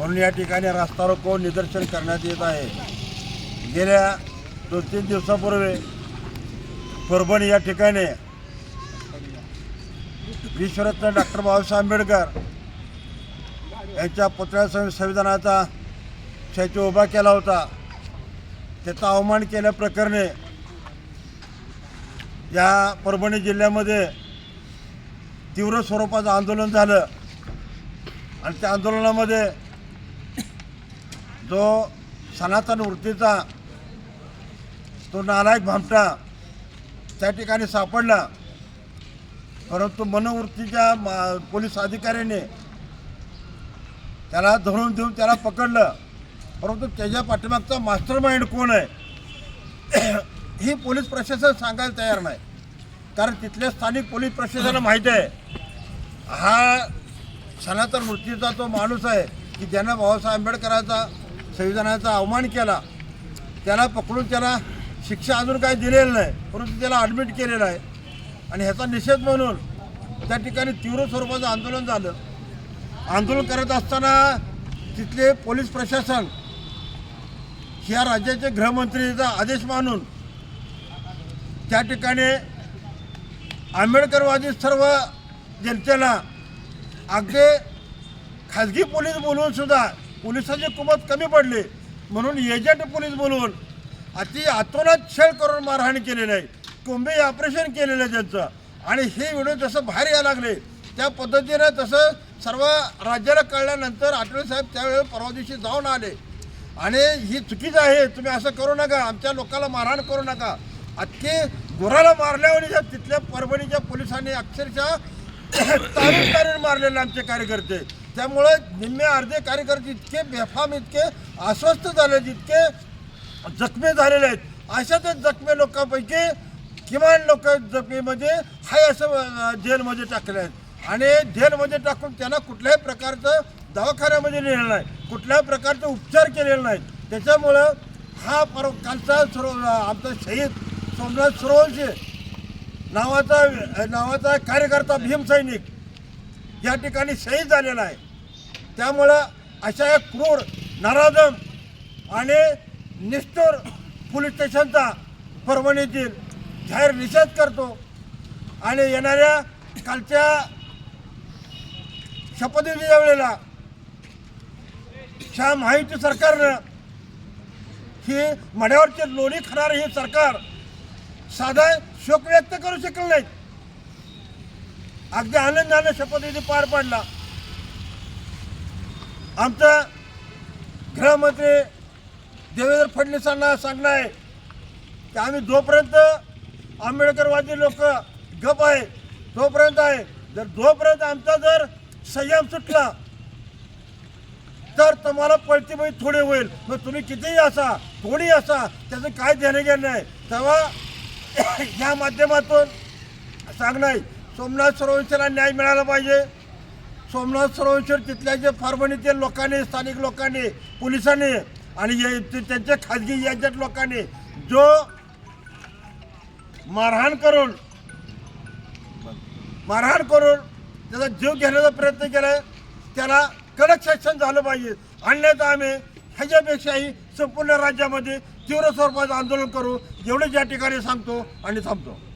म्हणून या ठिकाणी रस्ता रोको निदर्शन करण्यात येत आहे. गेल्या दोन तीन दिवसापूर्वी परभणी या ठिकाणी विश्वरत्न डॉक्टर बाबासाहेब आंबेडकर यांच्या पुतळ्यासमोर संविधानाचा स्टॅच्यू उभा केला होता. त्याचा अवमान केल्याप्रकरणी या परभणी जिल्ह्यामध्ये तीव्र स्वरूपाचं आंदोलन झालं. आणि त्या आंदोलनामध्ये जो सनातन वृत्तीचा तो नालायक भामटा त्या ठिकाणी सापडला परंतु मनोवृत्तीच्या मा- पोलीस अधिकाऱ्याने त्याला धरून देऊन त्याला पकडलं. परंतु त्याच्या पाठीमागचा मास्टर माइंड कोण आहे? ही पोलीस प्रशासन सांगायला तयार नाही. कारण तिथल्या स्थानिक पोलीस प्रशासनाला माहिती आहे हा सनातन वृत्तीचा तो माणूस आहे की ज्यांना बाबासाहेब आंबेडकरांचा संविधानाचा अवमान केला. त्याला पकडून त्याला शिक्षा अजून काही दिलेलं नाही परंतु त्याला ॲडमिट केलेलं आहे. आणि ह्याचा निषेध म्हणून त्या ठिकाणी तीव्र स्वरूपाचं आंदोलन झालं. आंदोलन करत असताना तिथले पोलीस प्रशासन या राज्याचे गृहमंत्रीचा आदेश मानून त्या ठिकाणी आंबेडकरवादी सर्व जनतेला अगदी खाजगी पोलीस बोलवून सुद्धा पोलिसांची कुमत कमी पडली. म्हणून एजंट पोलीस बोलवून अति आतोनात छळ करून मारहाण केलेलं आहे. कुंभे ऑपरेशन केलेलं आहे त्यांचं. आणि हे व्हिडिओ जसं बाहेर यायला लागले त्या पद्धतीनं तसं सर्व राज्याला कळल्यानंतर आठवले साहेब त्यावेळेस परवा दिवशी जाऊन आले. आणि ही चुकीचं आहे तुम्ही असं करू नका आमच्या लोकांना मारहाण करू नका. अख्खे गुराला मारल्यावर तिथल्या परभणीच्या पोलिसांनी अक्षरशः तारून तारून मारलेले आमचे कार्यकर्ते. त्यामुळे निम्मे अर्धे कार्यकर्ते इतके बेफाम इतके अस्वस्थ झाले इतके जखमी झालेले आहेत. अशातच जखमी लोकांपैकी किमान लोक जखमीमध्ये हाय असं जेलमध्ये टाकले आहेत. आणि जेलमध्ये टाकून त्यांना कुठल्याही प्रकारचं दवाखान्यामध्ये नेलेलं नाही. कुठल्याही प्रकारचे उपचार केलेले नाहीत त्याच्यामुळं हा पर कालचा सरो आमचा शहीद सोमनाथ सुरवंशी नावाचा नावाचा कार्यकर्ता भीमसैनिक या ठिकाणी शहीद झालेला आहे. त्यामुळं अशा एक क्रूर नराधम आणि निष्ठुर पोलीस स्टेशनचा परभणीतील जाहीर निषेध करतो आणि येणाऱ्या कालच्या शपथविधीच्या वेळेला ह्या माहिती सरकारनं ही मड्यावरची लोणी खरार हे सरकार साधा शोक व्यक्त करू शकलं नाही अगदी आनंदाने शपथविधी पार पाडला. आमचा गृहमंत्री देवेंद्र फडणवीसांना सांगणं आहे की आम्ही जोपर्यंत आंबेडकरवादी लोक गप आहे तोपर्यंत आहे. जर जोपर्यंत आमचा जर संयम सुटला तर तुम्हाला पळती बाई थोडी होईल. मग तुम्ही कितीही असा थोडी असा त्याचं काय देणं घेणं नाही. तेव्हा या माध्यमातून सांगणं आहे सोमनाथ सरोवरला न्याय मिळाला पाहिजे. सोमनाथ सरोवर तिथल्या जे परभणीतील लोकांनी स्थानिक लोकांनी पोलिसांनी आणि ते- त्यांच्या खाजगी एजंट लोकांनी जो मारहाण करून मारहाण करून त्याचा जीव घेण्याचा प्रयत्न केला त्याला कडक शिक्षण झालं पाहिजे. अन्यथा आम्ही ह्याच्यापेक्षाही संपूर्ण राज्यामध्ये तीव्र स्वरूपाचं आंदोलन करू. एवढंच या ठिकाणी सांगतो आणि थांबतो.